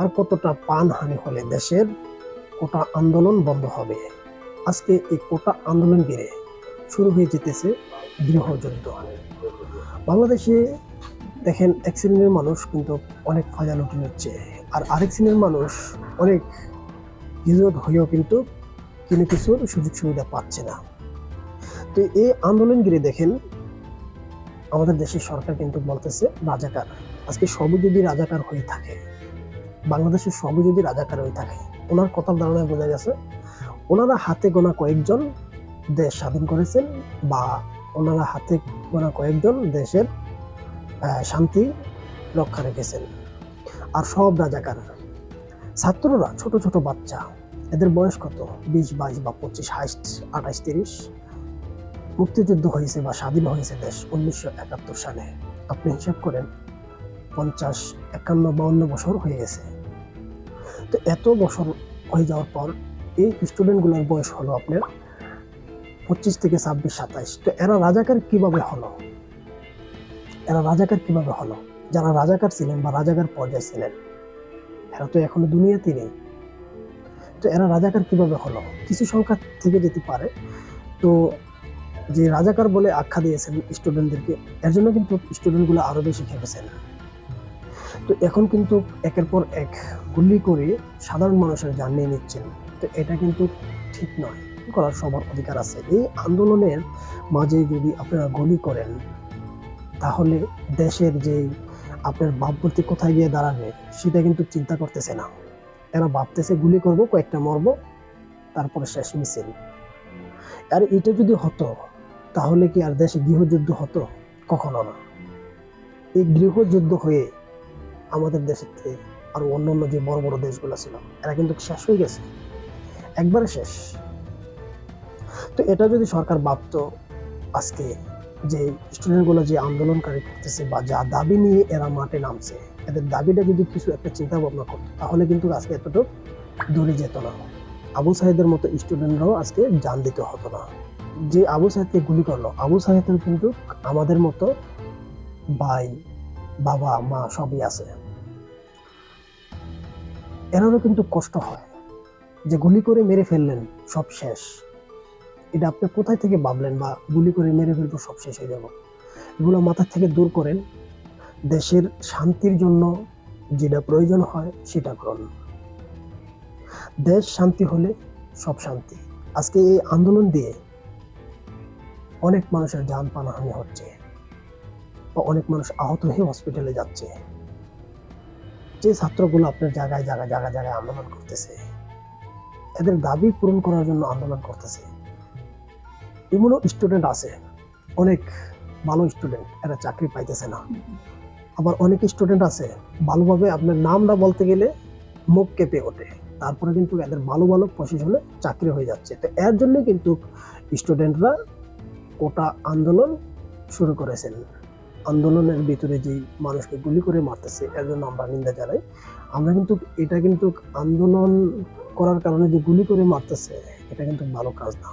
আর কতটা প্রাণহানি হলে দেশের কোটা আন্দোলন বন্ধ হবে? আজকে এই কোটা আন্দোলন ঘিরে শুরু হয়ে যেতেছে গৃহযুদ্ধ। বাংলাদেশে দেখেন এক শ্রেণির মানুষ কিন্তু অনেক ফায়দা লুটে নিচ্ছে, আর আরেক শ্রেণির মানুষ অনেক হিজরত হয়েও কিন্তু কোনো কিছুর সুযোগ সুবিধা পাচ্ছে না। তো এই আন্দোলন ঘিরে দেখেন আমাদের দেশের সরকার কিন্তু বলতেছে, রাজাকার, আজকে সবই যদি রাজাকার হয়ে থাকে। বাংলাদেশের সবই যদি রাজাকার হয়ে থাকে, ওনার কথার ধারণায় বোঝা গেছে, ওনারা হাতে গোনা কয়েকজন দেশ স্বাধীন করেছেন বা ওনারা হাতে গোনা কয়েকজন দেশের শান্তি রক্ষা রেখেছেন। আর সব রাজাকার। ছাত্ররা ছোট ছোট বাচ্চা, এদের বয়স কত? বিশ, বাইশ বা পঁচিশ, হাইস্ট আঠাশ তিরিশ। মুক্তিযুদ্ধ হয়েছে বা স্বাধীন হয়েছে দেশ উনিশশো একাত্তর সালে। আপনি হিসাব করেন, পঞ্চাশ, একান্ন, বাউন্ন বছর হয়ে গেছে। তো এত বছর হয়ে যাওয়ার পর এই স্টুডেন্টগুলোর বয়স হলো আপনার পঁচিশ থেকে ছাব্বিশ, সাতাইশ। তো এরা রাজাকার কীভাবে হলো? এরা রাজাকার কীভাবে হলো? যারা রাজাকার ছিলেন বা রাজাকার পর্যায়ে ছিলেন, এরা তো এখনও দুনিয়াতেই নেই। তো এরা রাজাকার কীভাবে হলো? কিছু সংখ্যা থেকে যেতে পারে। তো যে রাজাকার বলে আখ্যা দিয়েছেন স্টুডেন্টদেরকে এর জন্য কিন্তু স্টুডেন্টগুলো আরও বেশি খেপেছেন। তো এখন কিন্তু একের পর এক গুলি করে সাধারণ মানুষের জান নিয়ে নিচ্ছেন, তো এটা কিন্তু ঠিক নয়। করার সবার অধিকার আছে। এই আন্দোলনের মাঝে যদি আপনারা গুলি করেন, তাহলে দেশের যে আপনার ভাবমূর্তি কোথায় গিয়ে দাঁড়াবে, সেটা কিন্তু চিন্তা করতেছে না। এরা ভাবতেছে গুলি করব, কয়েকটা মরবো, তারপরে শেষ মিছিল। আর এটা যদি হতো, তাহলে কি আর দেশে গৃহযুদ্ধ হতো? কখনো না। এই গৃহযুদ্ধ হয়ে আমাদের দেশের থেকে আর অন্য অন্য যে বড় বড় দেশগুলো ছিল, এরা কিন্তু শেষ হয়ে গেছে। একবারে শেষ। তো এটা যদি সরকার ভাবতো আজকে যে স্টুডেন্টগুলো যে আন্দোলনকারী করতেছে বা যা দাবি নিয়ে এরা মাঠে নামছে, এদের দাবিটা যদি কিছু একটা চিন্তা ভাবনা করতো, তাহলে কিন্তু আজকে এতটুকু দূরে যেত না। আবু সাহেদের মতো স্টুডেন্টরাও আজকে জান দিতে হতো না। যে আবু সাহেদকে গুলি করল, আবু সাহেদের কিন্তু আমাদের মতো ভাই বাবা, মা সবই আছে। এনারও কিন্তু কষ্ট হয় যে গুলি করে মেরে ফেললেন সব শেষ। এটা আপনি কোথায় থেকে ভাবলেন বা গুলি করে মেরে ফেলব সব শেষ হয়ে যাব? এগুলো মাথা থেকে দূর করেন। দেশের শান্তির জন্য যেটা প্রয়োজন হয় সেটা করুন। দেশ শান্তি হলে সব শান্তি। আজকে এই আন্দোলন দিয়ে অনেক মানুষের যান পানাহানি হচ্ছে। বা অনেক মানুষ আহত হয়ে হসপিটালে যাচ্ছে। যে ছাত্রগুলো আপনার জায়গায় জায়গায় জায়গায় জায়গায় আন্দোলন করতেছে, এদের দাবি পূরণ করার জন্য আন্দোলন করতেছে। এমনও স্টুডেন্ট আছে, অনেক ভালো স্টুডেন্ট এরা চাকরি পাইতেছে না। আবার অনেক স্টুডেন্ট আছে, ভালোভাবে আপনার নামটা বলতে গেলে মুখ কেঁপে ওঠে। তারপরে কিন্তু এদের ভালো ভালো পজিশনে চাকরি হয়ে যাচ্ছে। তো এর জন্য কিন্তু স্টুডেন্টরা কোটা আন্দোলন শুরু করেছেন। আন্দোলনের ভিতরে যেই মানুষকে গুলি করে মারতেছে এর জন্য আমরা নিন্দা জানাই, আমরা কিন্তু এটা কিন্তু আন্দোলন করার কারণে যে গুলি করে মারতেছে, এটা কিন্তু ভালো কাজ না।